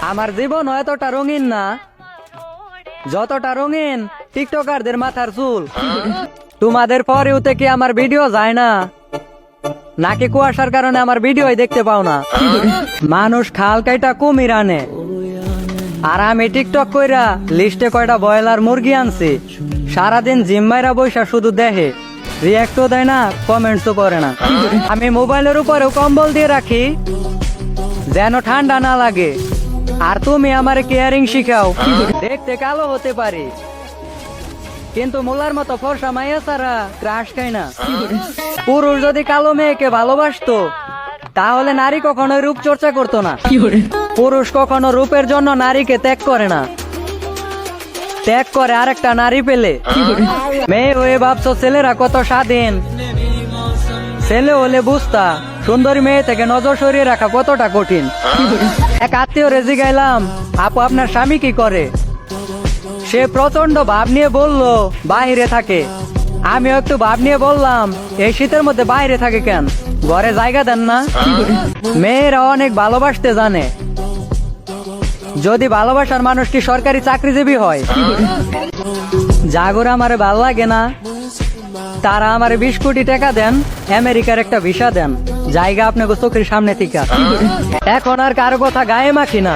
আমার জীবন এতটা রঙিন না। যতটা রঙিন, টিকটকারদের মাথার চুল। তোমাদের পরেও থেকে আমার ভিডিও যায় না। নাকি কুয়াশার কারণে আমার ভিডিওই দেখতে পাও না। মানুষ খাল কাইটা কুমির আনে। আর আমি টিকটক কইরা লিস্টে কয়টা বয়লার মুরগি আনছি। সারাদিন জিম্মাইরা বৈশা শুধু দেখে রিয়াক্টও দেয় না কমেন্টসও করে না। আমি মোবাইলের উপরেও কম্বল দিয়ে রাখি, যেন ঠান্ডা না লাগে। আর তুমি আমার কেয়ারিং শিখাও। দেখতে কালো হতে পারি। কিন্তু মোলার মতো ফর্সা মাইয়া সারা ক্রাশ খায় না। পুরুষ যদি কালো মেয়েকে ভালোবাসতো তাহলে নারী কখনো রূপ চর্চা করতো না। পুরুষ কখনো রূপের জন্য নারীকে ত্যাগ করে না। ত্যাগ করে আরেকটা নারী পেলে। মেয়ে হয়ে ভাবছ ছেলেরা কত স্বাধীন। ছেলে হলে বুঝতা, সুন্দরী মেয়ে থেকে নজর সরিয়ে রাখা কতটা কঠিন। এক আত্মীয় রেজি গাইলাম, আপু, আপনার স্বামী কি করে? সে প্রচণ্ড ভাব নিয়ে বলল বাইরে থাকে। আমিও একটু ভাব নিয়ে বললাম, এই শীতের মধ্যে বাইরে থাকে কেন? ঘরে জায়গা দেন না? মেয়েরা অনেক ভালোবাসতে জানে। যদি ভালোবাসার মানুষটি সরকারি চাকরিজীবী হয়? জাগর আমার ভালো লাগে না। তারা আমার বিশ কোটি টাকা দেন, আমেরিকার একটা ভিসা দেন। জায়গা আপনাকে চোখের সামনে থেকে। এখন আর কারও কথা গায়ে মাখি না।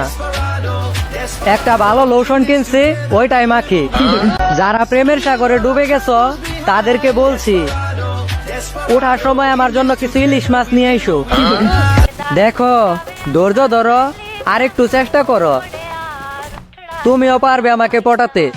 একটা ভালো লোশন কিনছি, ওইটাই মাখি। যারা প্রেমের সাগরে ডুবে গেছো, তাদেরকে বলছি ওঠার সময় আমার জন্য কিছু ইলিশ মাছ নিয়ে আইসো। দেখো, ধৈর্য ধরো আর একটু চেষ্টা করো। তুমিও পারবে আমাকে পটাতে।